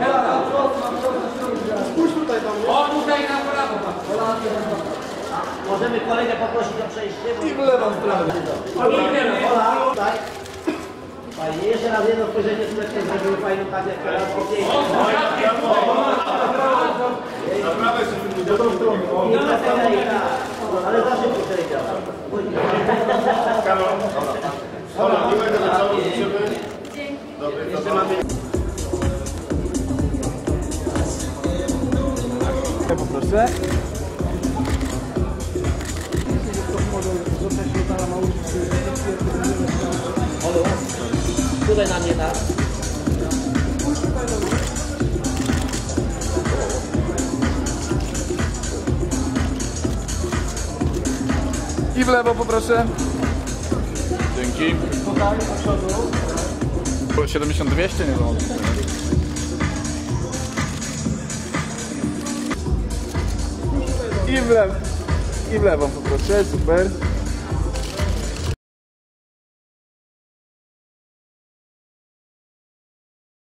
Helena, spójrz tutaj do Możemy kolegę poprosić o przejście. I w lewą stronę. Ja poproszę. Olu, tutaj na mnie tak. I w lewo poproszę. Dzięki. Tutaj, do przodu. 7200 nie było. I w lewo. I w lewo poproszę, super.